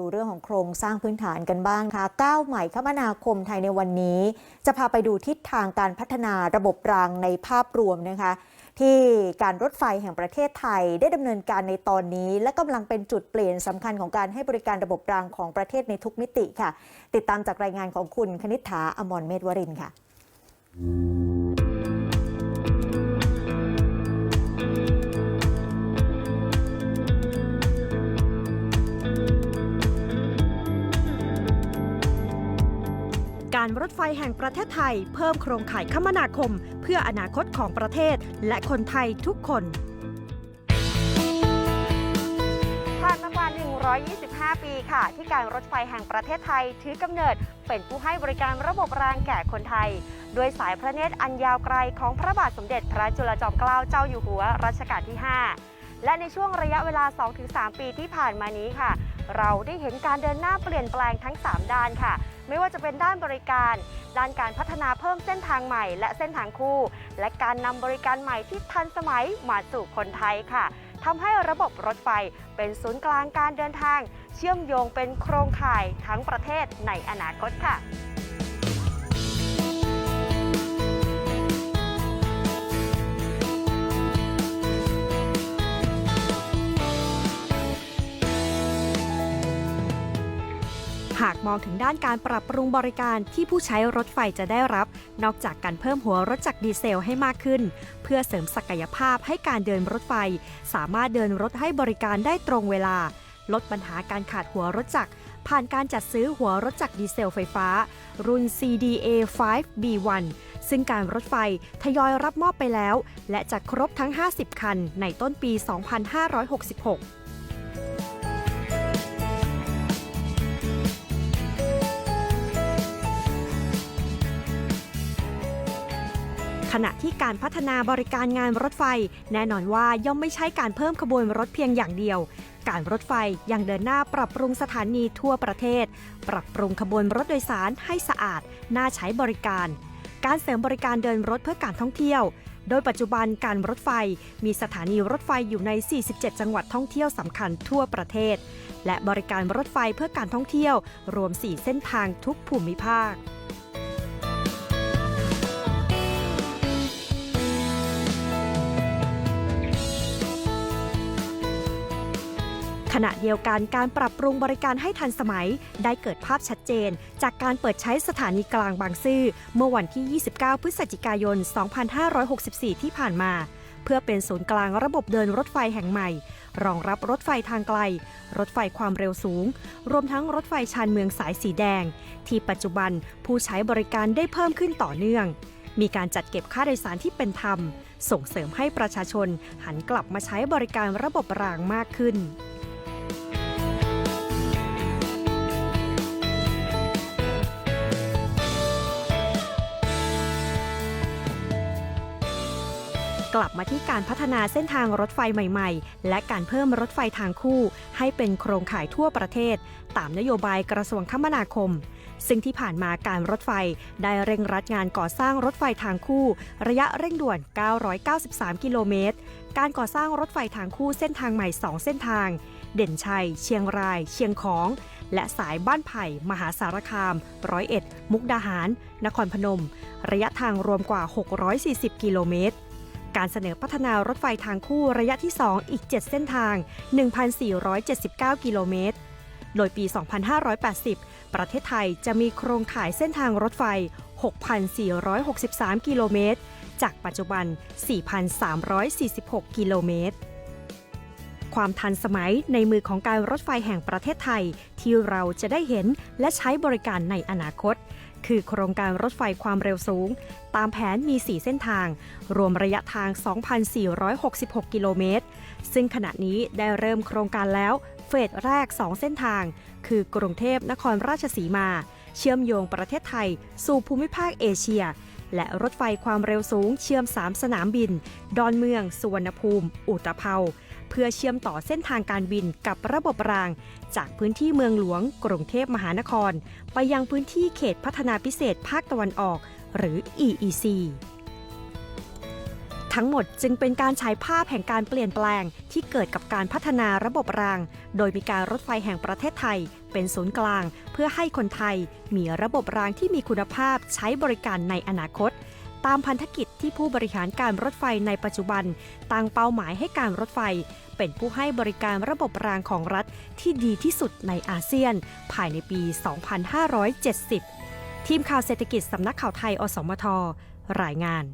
ดูเรื่องของโครงสร้างพื้นฐานกันบ้างค่ะก้าวใหม่คมนาคมไทยในวันนี้ จะพาไปดูทิศทางการพัฒนาระบบรางในภาพรวมนะคะ ที่การรถไฟแห่งประเทศไทยได้ดำเนินการในตอนนี้ และกำลังเป็นจุดเปลี่ยนสำคัญของการให้บริการระบบรางของประเทศในทุกมิติค่ะ ติดตามจากรายงานของคุณคณิษฐาอมรเมธวรินค่ะ การรถไฟแห่งประเทศไทย เพิ่มโครงข่ายคมนาคม เพื่ออนาคตของประเทศ และคนไทยทุกคนผ่านมากว่า 125 ปีค่ะ ที่การรถไฟแห่งประเทศไทยถือกำเนิดเป็นผู้ให้บริการระบบรางแก่คนไทย ด้วยสายพระเนตรอันยาวไกลของพระบาทสมเด็จพระจุลจอมเกล้าเจ้าอยู่หัวรัชกาลที่ 5 และในช่วงระยะเวลา 2-3 ปีที่ผ่านมานี้ค่ะ เราได้เห็นการเดินหน้าเปลี่ยนแปลงทั้ง 3 ด้านค่ะ ไม่ว่าจะเป็นด้านบริการ ด้านการพัฒนาเพิ่มเส้นทางใหม่ และเส้นทางคู่ และการนำบริการใหม่ที่ทันสมัยมาสู่คนไทยค่ะทำให้ระบบรถไฟเป็นศูนย์กลางการเดินทาง เชื่อมโยงเป็นโครงข่ายทั้งประเทศในอนาคตค่ะ หากมองถึงด้านการปรับปรุงบริการที่ผู้ใช้รถไฟจะได้รับ นอกจากการเพิ่มหัวรถจักรดีเซลให้มากขึ้น เพื่อเสริมศักยภาพให้การเดินรถไฟ สามารถเดินรถให้บริการได้ตรงเวลา ลดปัญหาการขาดหัวรถจักรผ่านการจัดซื้อหัวรถจักรดีเซลไฟฟ้า รุ่น CDA 5B1 ซึ่งการรถไฟทยอยรับมอบไปแล้ว และจะครบทั้ง 50 คันในต้นปี 2566 ขณะที่การพัฒนาบริการงานรถไฟ แน่นอนว่าย่อมไม่ใช่การเพิ่มขบวนรถเพียงอย่างเดียว การรถไฟยังเดินหน้าปรับปรุงสถานีทั่วประเทศ ปรับปรุงขบวนรถโดยสารให้สะอาด น่าใช้บริการ การเสริมบริการเดินรถเพื่อการท่องเที่ยว โดยปัจจุบันการรถไฟมีสถานีรถไฟอยู่ใน 47 จังหวัดท่องเที่ยวสำคัญทั่วประเทศ และบริการรถไฟเพื่อการท่องเที่ยว รวม 4 เส้นทางทุกภูมิภาค ขณะเดียวกันการปรับปรุงบริการให้ทันสมัย ได้เกิดภาพชัดเจน จากการเปิดใช้สถานีกลางบางซื่อ เมื่อวันที่ 29 พฤศจิกายน 2564 ที่ผ่านมา เพื่อเป็นศูนย์กลางระบบเดินรถไฟแห่งใหม่ รองรับรถไฟทางไกล รถไฟความเร็วสูง รวมทั้งรถไฟชานเมืองสายสีแดง ที่ปัจจุบันผู้ใช้บริการได้เพิ่มขึ้นต่อเนื่องมีการจัดเก็บค่าโดยสารที่เป็นธรรม ส่งเสริมให้ประชาชนหันกลับมาใช้บริการระบบรางมากขึ้น กลับมาที่การพัฒนาเส้นทางรถไฟใหม่ๆ และการเพิ่มรถไฟทางคู่ ให้เป็นโครงข่ายทั่วประเทศ ตามนโยบายกระทรวงคมนาคม ซึ่งที่ผ่านมาการรถไฟได้เร่งรัดงานก่อสร้างรถไฟทางคู่ ระยะเร่งด่วน 993 กิโลเมตร การก่อสร้างรถไฟทางคู่เส้นทางใหม่ 2 เส้นทาง เด่นชัย เชียงราย เชียงของ และสายบ้านไผ่ มหาสารคาม ร้อยเอ็ด มุกดาหาร นครพนม ระยะทางรวมกว่า 640 กิโลเมตร การเสนอพัฒนารถไฟทางคู่ระยะที่ 2 อีก 7 เส้นทาง 1,479 กิโลเมตร โดยปี 2580 ประเทศไทยจะมีโครงข่ายเส้นทางรถไฟ 6,463 กิโลเมตร จากปัจจุบัน 4,346 กิโลเมตรความทันสมัยในมือของการรถไฟแห่งประเทศไทย ที่เราจะได้เห็นและใช้บริการในอนาคต คือโครงการรถไฟความเร็วสูง ตามแผนมี 4 เส้นทาง รวมระยะทาง 2,466 กิโลเมตร ซึ่งขณะนี้ได้เริ่มโครงการแล้วเฟสแรก 2 เส้นทาง คือกรุงเทพนครราชสีมา เชื่อมโยงประเทศไทย สู่ภูมิภาคเอเชีย และรถไฟความเร็วสูงเชื่อม 3 สนามบิน ดอนเมือง สุวรรณภูมิ อุตภเปา เพื่อเชื่อมต่อเส้นทางการบินกับระบบราง จากพื้นที่เมืองหลวง กรุงเทพมหานคร ไปยังพื้นที่เขตพัฒนาพิเศษภาคตะวันออก หรือ EEC ทั้งหมดจึงเป็นการฉายภาพแห่งการเปลี่ยนแปลงที่เกิดกับการพัฒนาระบบราง โดยมีการรถไฟแห่งประเทศไทย เป็นศูนย์กลาง เพื่อให้คนไทย มีระบบรางที่มีคุณภาพใช้บริการในอนาคต ตามพันธกิจที่ผู้บริหารการรถไฟในปัจจุบัน ตั้งเป้าหมายให้การรถไฟ เป็นผู้ให้บริการระบบรางของรัฐที่ดีที่สุดในอาเซียน ภายในปี 2570 ทีมข่าวเศรษฐกิจสำนักข่าวไทยอสมท รายงาน